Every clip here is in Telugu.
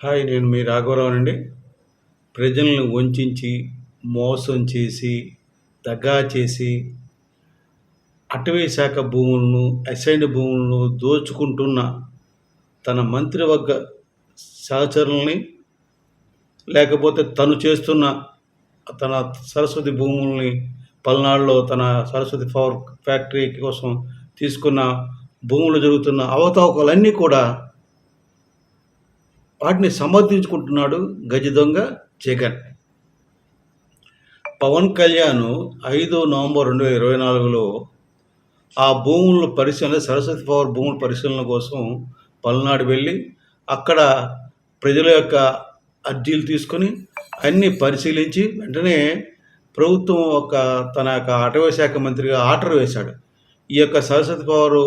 హాయ్ నేను మీ రాఘవరావు అండి. ప్రజలను వంచించి మోసం చేసి దగా చేసి అటవీ శాఖ భూములను అసైన్డ్ భూములను దోచుకుంటున్న తన మంత్రివర్గ సహచరుల్ని లేకపోతే తను చేస్తున్న తన సరస్వతి భూముల్ని పల్నాడులో తన సరస్వతి పవర్ ఫ్యాక్టరీ కోసం తీసుకున్న భూములు జరుగుతున్న అవతావకాలన్నీ కూడా వాటిని సమర్థించుకుంటున్నాడు గజ దొంగ జగన్. పవన్ కళ్యాణ్ ఐదు నవంబర్ రెండు వేల ఇరవై నాలుగులో ఆ భూముల పరిశీలన సరస్వతి పవర్ భూముల పరిశీలన కోసం పల్నాడు వెళ్ళి అక్కడ ప్రజల యొక్క అర్జీలు తీసుకొని అన్నీ పరిశీలించి వెంటనే ప్రభుత్వం ఒక తన యొక్క అటవీ శాఖ మంత్రిగా ఆర్డర్ వేశాడు. ఈ యొక్క సరస్వతి పవర్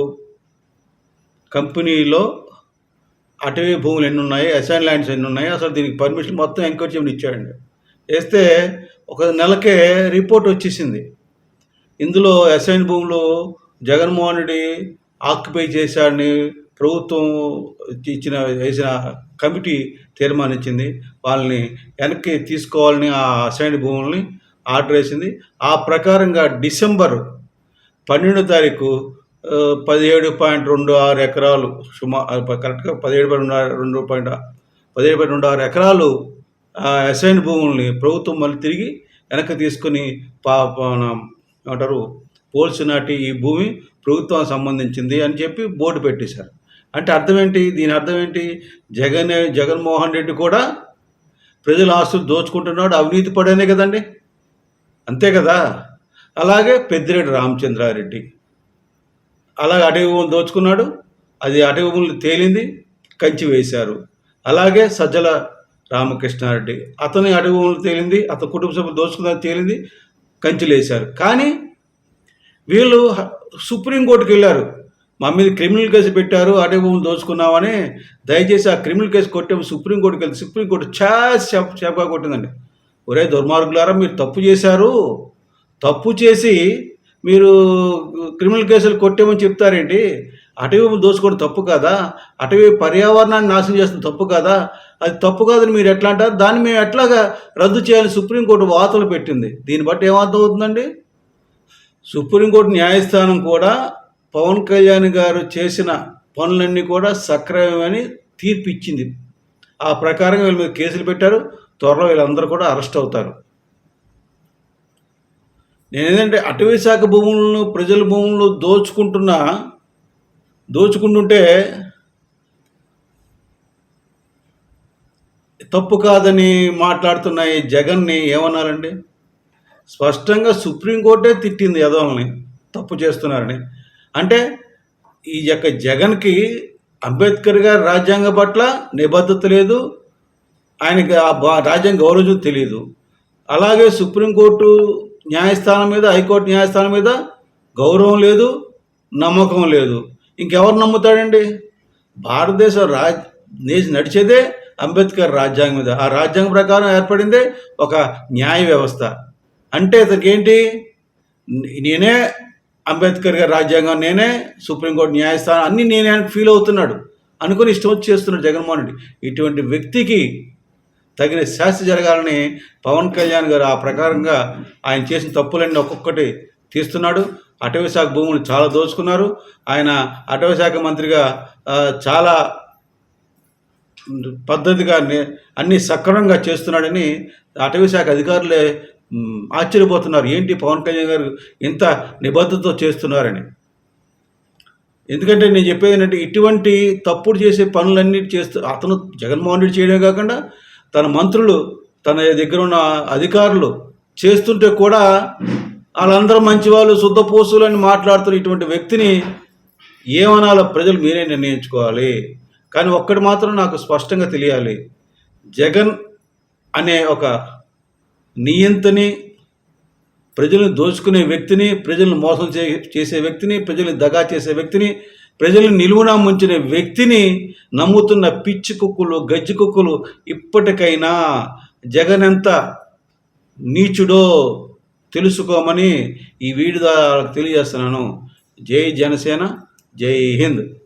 కంపెనీలో అటవీ భూములు ఎన్ని ఉన్నాయి అసైన్ ల్యాండ్స్ ఎన్ని ఉన్నాయి అసలు దీనికి పర్మిషన్ మొత్తం ఎంక్వైరీ చేయమని ఇచ్చాడండి. వేస్తే ఒక నెలకే రిపోర్ట్ వచ్చేసింది. ఇందులో అసైన్ భూములు జగన్మోహన్ రెడ్డి ఆక్యుపై చేశాడని ప్రభుత్వం ఇచ్చిన వేసిన కమిటీ తీర్మానించింది. వాళ్ళని వెనక్కి తీసుకోవాలని ఆ అసైన్ భూముల్ని ఆర్డర్ వేసింది. ఆ ప్రకారంగా డిసెంబర్ పన్నెండో తారీఖు పదిహేడు పాయింట్ రెండు ఆరు ఎకరాలు సుమా కరెక్ట్గా పదిహేడు పాయింట్ రెండు రెండు పాయింట్ పదిహేడు పాయింట్ రెండు ఆరు ఎకరాలు అసైన్ భూముల్ని ప్రభుత్వం మళ్ళీ తిరిగి వెనక్కి తీసుకొని పా ఏమంటారు పోల్చి నాటి ఈ భూమి ప్రభుత్వానికి సంబంధించింది అని చెప్పి బోర్డు పెట్టేశారు. అంటే అర్థం ఏంటి? దీని అర్థం ఏంటి? జగన్ జగన్మోహన్ రెడ్డి కూడా ప్రజల ఆస్తులు దోచుకుంటున్నాడు అవినీతి పడేనే కదండి. అంతే కదా? అలాగే పెద్దిరెడ్డి రామచంద్రారెడ్డి. అలాగే అటవీ భూములు దోచుకున్నాడు. అది అటవీ భూములు తేలింది కంచి వేశారు. అలాగే సజ్జల రామకృష్ణారెడ్డి. అతని అటవీ భూములు తేలింది అతని కుటుంబ సభ్యులు దోచుకున్నది తేలింది కంచిలేశారు వేశారు. కానీ వీళ్ళు సుప్రీంకోర్టుకి వెళ్ళారు. మా మీద క్రిమినల్ కేసు పెట్టారు అటవీ భూములు దోచుకున్నామని దయచేసి ఆ క్రిమినల్ కేసు కొట్టాము సుప్రీంకోర్టుకి వెళ్తే సుప్రీంకోర్టు చాస్ చెప్ చెప్పగా కొట్టిందండి. ఒరే దుర్మార్గులారా మీరు తప్పు చేశారు. తప్పు చేసి మీరు క్రిమినల్ కేసులు కొట్టేమని చెప్తారేంటి? అటవీ దోచుకోవడం తప్పు కాదా? అటవీ పర్యావరణాన్ని నాశనం చేస్తుంది తప్పు కాదా? అది తప్పు కాదని మీరు ఎట్లా అంటారు? దాన్ని మేము ఎట్లాగా రద్దు చేయాలని సుప్రీంకోర్టు వాతలు పెట్టింది. దీన్ని బట్టి ఏమర్థం అవుతుందండి? సుప్రీంకోర్టు న్యాయస్థానం కూడా పవన్ కళ్యాణ్ గారు చేసిన పనులన్నీ కూడా సక్రమమని తీర్పు ఇచ్చింది ఆ ప్రకారంగా వీళ్ళ మీద కేసులు పెట్టారు. త్వరలో వీళ్ళందరూ కూడా అరెస్ట్ అవుతారు. నేనేంటంటే అటవీ శాఖ భూములను ప్రజల భూములను దోచుకుంటున్నా దోచుకుంటుంటే తప్పు కాదని మాట్లాడుతున్న ఈ జగన్ని ఏమన్నారండి? స్పష్టంగా సుప్రీంకోర్టే తిట్టింది యదవల్ని తప్పు చేస్తున్నారని. అంటే ఈ యొక్క జగన్కి అంబేద్కర్ గారి రాజ్యాంగ పట్ల నిబద్ధత లేదు ఆయనకి ఆ బా- రాజ్యాంగ గౌరవం తెలియదు. అలాగే సుప్రీంకోర్టు న్యాయస్థానం మీద హైకోర్టు న్యాయస్థానం మీద గౌరవం లేదు నమ్మకం లేదు. ఇంకెవరు నమ్ముతాడండి? భారతదేశ రాజ్ నడిచేదే అంబేద్కర్ రాజ్యాంగం మీద. ఆ రాజ్యాంగం ప్రకారం ఏర్పడిందే ఒక న్యాయ వ్యవస్థ. అంటే ఇతనికేంటి? నేనే అంబేద్కర్ గారి రాజ్యాంగం నేనే సుప్రీంకోర్టు న్యాయస్థానం అన్నీ నేనే ఫీల్ అవుతున్నాడు. అనుకుని ఇష్టం వచ్చి చేస్తున్నాడు జగన్మోహన్ రెడ్డి. ఇటువంటి వ్యక్తికి తగిన శాస్తి జరగాలని పవన్ కళ్యాణ్ గారు ఆ ప్రకారంగా ఆయన చేసిన తప్పులన్నీ ఒక్కొక్కటి తీస్తున్నాడు. అటవీశాఖ భూములు చాలా దోచుకున్నారు. ఆయన అటవీశాఖ మంత్రిగా చాలా పద్ధతిగా అన్ని సక్రమంగా చేస్తున్నాడని అటవీశాఖ అధికారులే ఆశ్చర్యపోతున్నారు. ఏంటి పవన్ కళ్యాణ్ గారు ఇంత నిబద్ధతతో చేస్తున్నారని? ఎందుకంటే నేను చెప్పేది ఏంటంటే ఇటువంటి తప్పుడు చేసే పనులన్నీ చేస్తూ అతను జగన్మోహన్ రెడ్డి చేయడమే కాకుండా తన మంత్రులు తన దగ్గర ఉన్న అధికారులు చేస్తుంటే కూడా వాళ్ళందరూ మంచివాళ్ళు శుద్ధపోసులు అని మాట్లాడుతున్న ఇటువంటి వ్యక్తిని ఏమనాలో ప్రజలు మీరే నిర్ణయించుకోవాలి. కానీ ఒక్కటి మాత్రం నాకు స్పష్టంగా తెలియాలి. జగన్ అనే ఒక నియంతని ప్రజలను దోచుకునే వ్యక్తిని ప్రజలను మోసం చే చేసే వ్యక్తిని ప్రజల్ని దగా చేసే వ్యక్తిని ప్రజలు నిలువునా ముంచిన వ్యక్తిని నమ్ముతున్న పిచ్చి కుక్కులు గజ్జి కుక్కులు ఇప్పటికైనా జగన్ ఎంత నీచుడో తెలుసుకోమని ఈ వీడియో ద్వారా తెలియజేస్తున్నాను. జై జనసేన జై హింద్.